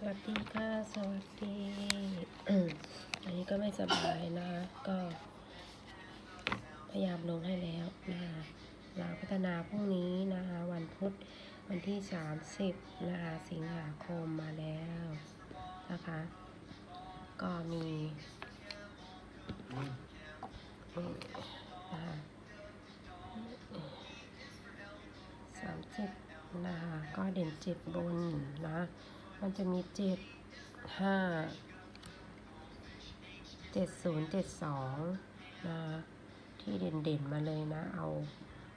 สวัสดีค่ะ สวัสดีอันนี้ก็ไม่สบายนะก็ พยายามลงให้แล้วนะคะลาพัฒนาพรุ่งนี้นะคะวันพุธวันที่ 30นะคะสิงหาคมมาแล้วนะคะ ก็มีสามสิบนะคะก็เด่นเจ็ดบนนะ มันจะมีเจ็ดห้าเจ็ดศูนย์เจ็ดสองนะที่เด่นๆมาเลยนะ เอา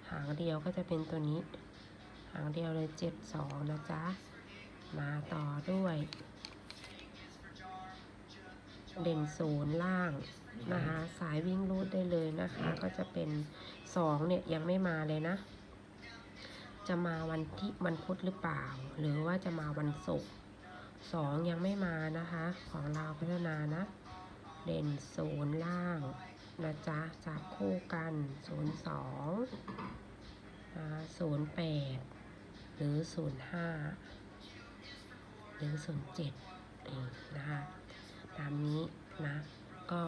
หางเดียวก็จะเป็นตัวนี้ หางเดียวเลยเจ็ดสองนะจ๊ะ มาต่อด้วย เด่นศูนย์ล่างนะคะสายวิ่งรูดได้เลยนะคะ ก็จะเป็นสองเนี่ยยังไม่มาเลยนะ จะมาวันที่วันพุธหรือเปล่า หรือว่าจะมาวันศุกร์ สองยังไม่มานะคะ ของเราวพัฒนานะ เด่นศูนย์ล่างนะจ๊ะจับคู่กันศูนย์สองศูนย์แปดหรือศูนย์ห้าหรือศูนย์เจ็ดนะคะ ตามนี้นะ ก็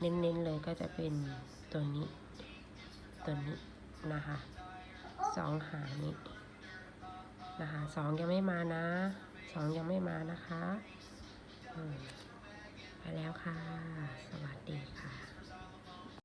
เน้นๆเลยก็จะเป็นตัวนี้ ตัวนี้นะคะสองหางนี้นะคะสองยังไม่มานะ สองยังไม่มานะคะไปแล้วค่ะ